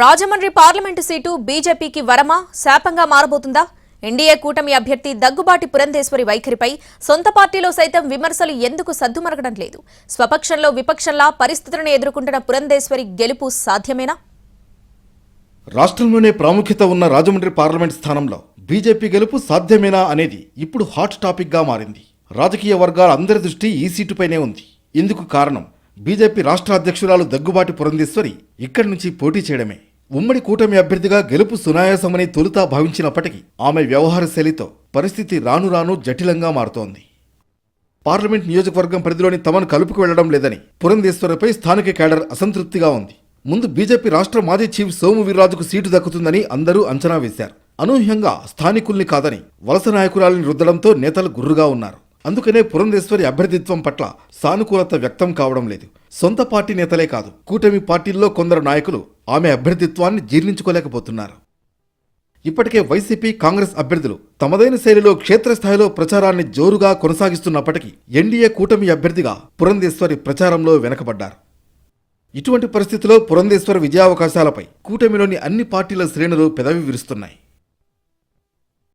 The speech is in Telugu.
రాజమండ్రి పార్లమెంటు సీటు బీజేపీకి వరమా? శాపంగా మారబోతుందా? ఎన్డీఏ కూటమి అభ్యర్థి దగ్గుబాటి పురంధేశ్వరి వైఖరిపై సొంత పార్టీలో సైతం విమర్శలు ఎందుకు సద్దుమరగడం లేదు? స్వపక్షంలో విపక్షంలా పరిస్థితులను ఎదుర్కొంటున్న పురంధేశ్వరి గెలుపు సాధ్యమేనా? రాష్ట్రంలోనే ప్రాముఖ్యత ఉన్న రాజమండ్రి పార్లమెంట్ స్థానంలో బీజేపీ గెలుపు సాధ్యమేనా అనేది ఇప్పుడు హాట్ టాపిక్గా మారింది. రాజకీయ వర్గాల అందరి దృష్టి ఈ సీటుపైనే ఉంది. ఇందుకు కారణం బీజేపీ రాష్ట్ర అధ్యక్షురాలు దగ్గుబాటి పురంధేశ్వరి ఇక్కడి నుంచి పోటీ చేయడమే. ఉమ్మడి కూటమి అభ్యర్థిగా గెలుపు సునాయాసమని తొలుత భావించినప్పటికీ ఆమె వ్యవహార శైలితో పరిస్థితి రాను రాను జటిలంగా మారుతోంది. పార్లమెంట్ నియోజకవర్గం పరిధిలోని తమను కలుపుకు వెళ్ళడం లేదని పురంధేశ్వరిపై స్థానిక కేడర్ అసంతృప్తిగా ఉంది. ముందు బీజేపీ రాష్ట్ర మాజీ చీఫ్ సోము వీర్రాజుకు సీటు దక్కుతుందని అందరూ అంచనా వేశారు. అనూహ్యంగా స్థానికుల్ని కాదని వలస నాయకురాలిని రుద్దడంతో నేతలు గుర్రుగా ఉన్నారు. అందుకనే పురంధేశ్వరి అభ్యర్థిత్వం పట్ల సానుకూలత వ్యక్తం కావడం లేదు. సొంత పార్టీ నేతలే కాదు కూటమి పార్టీల్లో కొందరు నాయకులు ఆమె అభ్యర్థిత్వాన్ని జీర్ణించుకోలేకపోతున్నారు. ఇప్పటికే వైసీపీ కాంగ్రెస్ అభ్యర్థులు తమదైన శైలిలో క్షేత్రస్థాయిలో ప్రచారాన్ని జోరుగా కొనసాగిస్తున్నప్పటికీ ఎన్డీఏ కూటమి అభ్యర్థిగా పురంధేశ్వరి ప్రచారంలో వెనకబడ్డారు. ఇటువంటి పరిస్థితిలో పురంధేశ్వరి విజయావకాశాలపై కూటమిలోని అన్ని పార్టీల శ్రేణులు పెదవి విరుస్తున్నాయి.